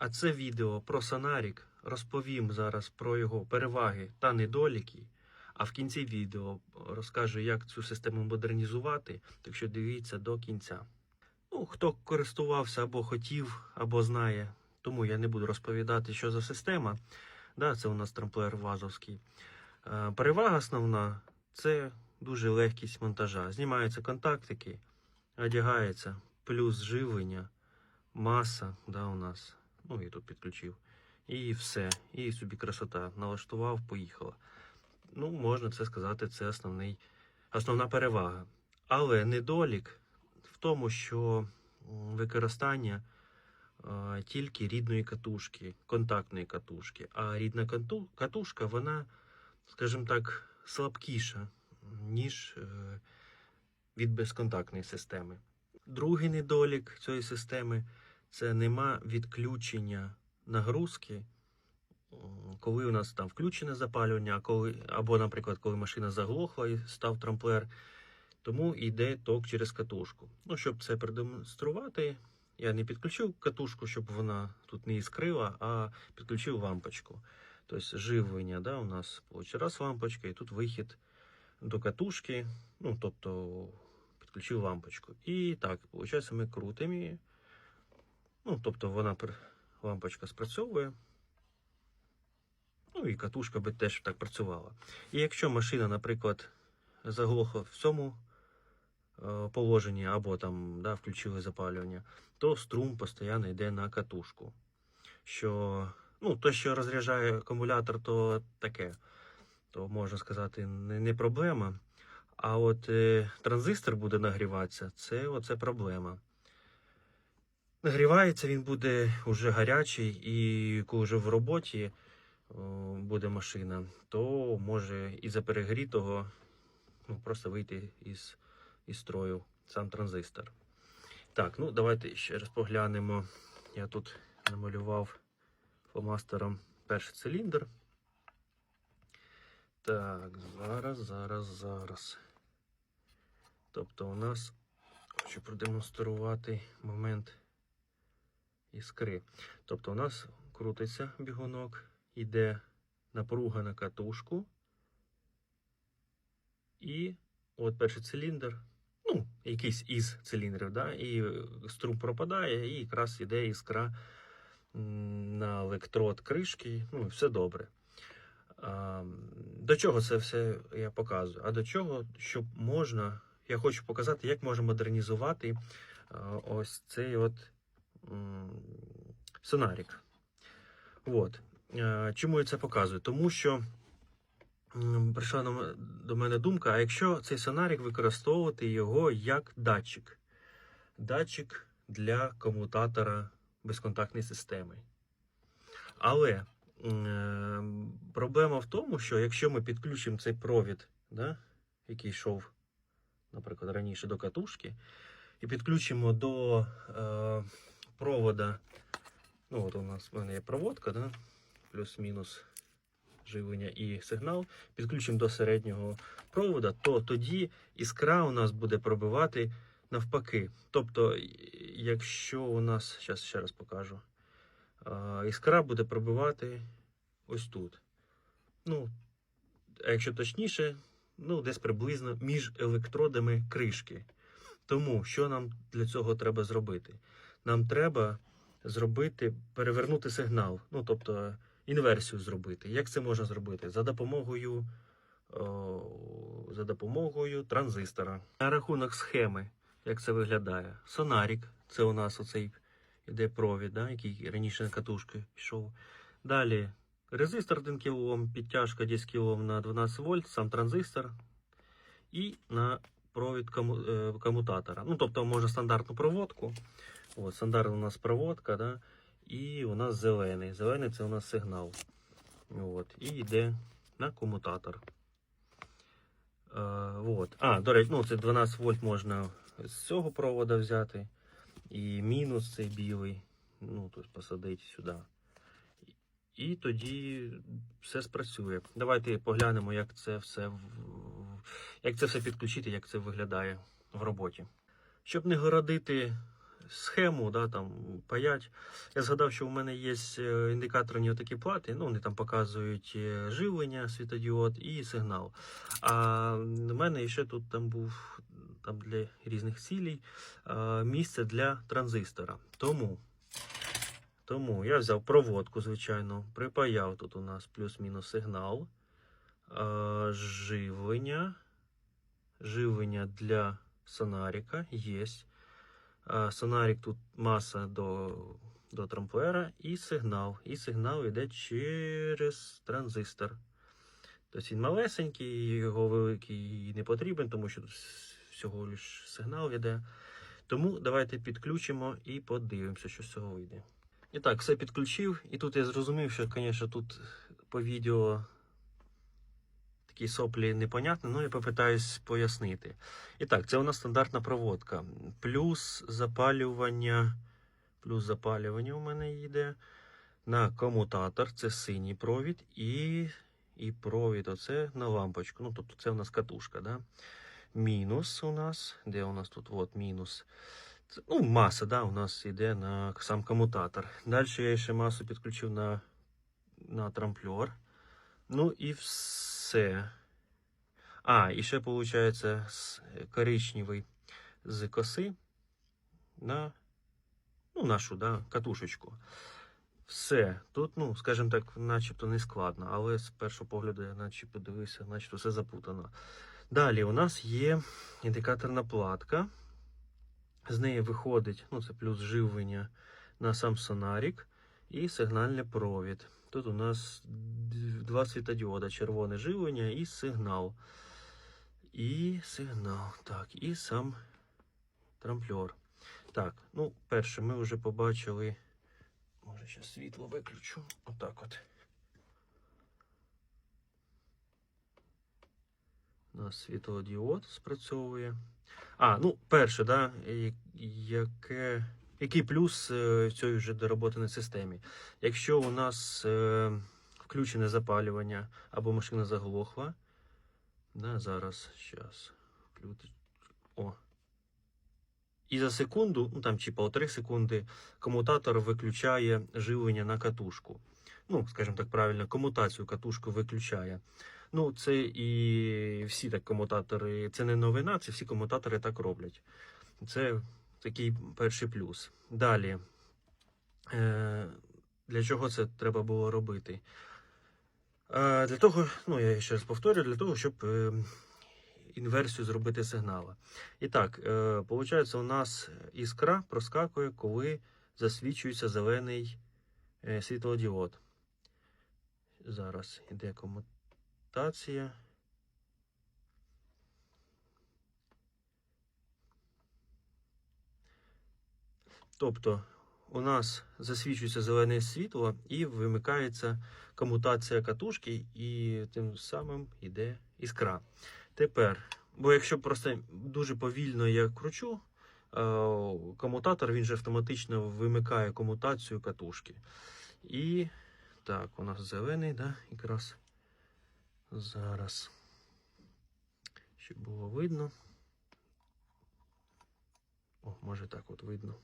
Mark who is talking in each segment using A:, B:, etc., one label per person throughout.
A: А це відео про Сонарік. Розповім зараз про його переваги та недоліки. А в кінці відео розкажу, як цю систему модернізувати. Так що дивіться до кінця. Ну, хто користувався або хотів, або знає, тому я не буду розповідати, що за система. Да, це у нас трамплер вазовський. Е, Перевага основна це дуже легкість монтажа. Знімаються контактики, одягається, плюс живлення, маса, да, у нас. Ну, і тут підключив. І все. І собі красота. Налаштував, поїхала. Ну, можна це сказати, це основний, основна перевага. Але недолік в тому, що використання а, тільки рідної катушки, контактної катушки. А рідна катушка, вона, скажімо так, слабкіша, ніж е, від безконтактної системи. Другий недолік цієї системи це нема відключення нагрузки, коли у нас там включене запалювання, коли, або, наприклад, коли машина заглохла і став трамплер, тому йде ток через катушку. Ну, щоб це продемонструвати, я не підключив катушку, щоб вона тут не іскрила, а підключив лампочку. Тобто живлення, да, у нас раз лампочка, і тут вихід до катушки, ну, тобто підключив лампочку. І так, виходить, ми крутимо її. Ну, тобто вона лампочка спрацьовує. Ну і катушка би теж так працювала. І якщо машина, наприклад, заглохла в цьому е, положенні, або там да, включили запалювання, то струм постійно йде на катушку. Що, ну, то, що розряджає акумулятор, то таке, то можна сказати, не проблема. А от е, транзистор буде нагріватися, це оце проблема. Нагрівається він буде вже гарячий, і коли вже в роботі буде машина, то може із-за перегрітого ну, просто вийти із, із строю сам транзистор. Так, ну давайте ще раз поглянемо. Я тут намалював фломастером перший циліндр. Так, зараз, зараз, зараз. Тобто у нас хочу продемонструвати момент іскри. Тобто у нас крутиться бігунок, йде напруга на катушку. І от перший циліндр, ну, якийсь із циліндрів, да, і струм пропадає, і якраз іде іскра на електрод кришки, ну, все добре. А, до чого це все я показую? А до чого, щоб можна, я хочу показати, як можна модернізувати ось цей от сонарік. От. Е, Чому я це показую? Тому що прийшла до мене думка: а якщо цей сонарік використовувати його як датчик, датчик для комутатора безконтактної системи. Але е, проблема в тому, що якщо ми підключимо цей провід, да, який йшов, наприклад, раніше до катушки, і підключимо до е, провода, ну от у нас в мене є проводка, да, плюс-мінус живлення і сигнал, підключимо до середнього провода, то тоді іскра у нас буде пробивати навпаки. Тобто, якщо у нас, зараз ще раз покажу, іскра буде пробивати ось тут. Ну, а якщо точніше, ну, десь приблизно між електродами кришки. Тому що нам для цього треба зробити? Нам треба зробити, перевернути сигнал, ну тобто інверсію зробити. Як це можна зробити? За допомогою, о, за допомогою транзистора. На рахунок схеми, як це виглядає? Сонарік, це у нас оцей іде провід, да, який раніше на катушки йшов. Далі резистор 1 кОм, підтяжка 10 кОм на 12 вольт, сам транзистор і на провід е, комутатора. Ну, тобто можна стандартну проводку. От, стандартна у нас проводка, да? і у нас зелений. Зелений це у нас сигнал. От, і йде на комутатор. Е, от. А, до речі, ну, це 12 вольт можна з цього провода взяти. І мінус цей білий. Ну, тобто посадити сюди. І тоді все спрацює. Давайте поглянемо, як це все як це все підключити, як це виглядає в роботі. Щоб не городити схему, да, там, паять. Я згадав, що у мене є е, індикаторні такі плати, ну, вони там показують е, живлення, світодіод і сигнал. А в мене ще тут там був там для різних цілей місце для транзистора. Тому, тому я взяв проводку, звичайно, припаяв тут у нас плюс-мінус сигнал, е, живлення, живлення для сонарика є. А, Сонарик тут маса до, до трамплера і сигнал. І сигнал йде через транзистор. Тобто він малесенький, його великий не потрібен, тому що тут всього лиш сигнал йде. Тому давайте підключимо і подивимося, що з цього вийде. І так, все підключив. І тут я зрозумів, що, звісно, тут по відео такі соплі непонятні, ну я попитаюсь пояснити. І так, це у нас стандартна проводка. Плюс запалювання. Плюс запалювання у мене йде на комутатор, це синій провід, і, і провід оце на лампочку. Ну, тобто це у нас катушка. Да? Мінус у нас. Де у нас тут? От мінус. Ну, маса, да, у нас йде на сам комутатор. Далі я ще масу підключив на, на трамплер. Ну і все. А, і ще виходить коричневий з коси на ну, нашу да, катушечку. Все. Тут, ну, скажімо так, начебто не складно, але з першого погляду я наче подивився, начебто все запутано. Далі у нас є індикаторна платка. З неї виходить, ну, це плюс живлення на сам сонарик і сигнальний провід. Тут у нас два світодіода, червоне живлення і сигнал. І сигнал. Так, і сам трамплер. Так, ну, перше, ми вже побачили. Може, ще світло виключу. Отак от. У нас світлодіод спрацьовує. А, ну, перше, да, яке, який плюс е, цій вже доработаній системі? Якщо у нас е, включене запалювання або машина заглохла, да, зараз, зараз, о. І за секунду, ну там чи полтори секунди, комутатор виключає живлення на катушку. Ну, скажімо так правильно, комутацію катушку виключає. Ну, це і всі так комутатори, це не новина, це всі комутатори так роблять. Це такий перший плюс. Далі, е, для чого це треба було робити? Е, для того, ну я ще раз повторю, для того, щоб е, інверсію зробити сигнала. І так, виходить, у нас іскра проскакує, коли засвічується зелений світлодіод. Зараз іде комутація. Тобто у нас засвічується зелене світло і вимикається комутація катушки, і тим самим йде іскра. Тепер, бо якщо просто дуже повільно я кручу, е, комутатор він же автоматично вимикає комутацію катушки. І так, у нас зелений, да, якраз зараз. Щоб було видно. О, може так от видно.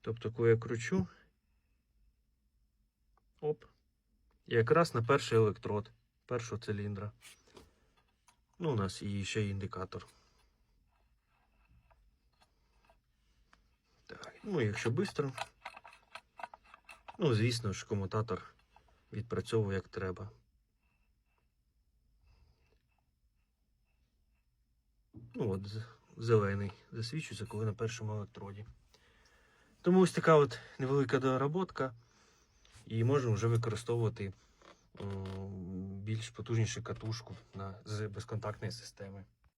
A: Тобто, коли я кручу, оп, якраз на перший електрод першого циліндра. Ну, у нас і ще індикатор. Так, ну, якщо швидко, ну, звісно ж, комутатор відпрацьовує як треба. Ну, от, зелений засвічується, коли на першому електроді. Тому ось така от невелика доработка. І можемо вже використовувати більш потужнішу катушку на, з безконтактної системи.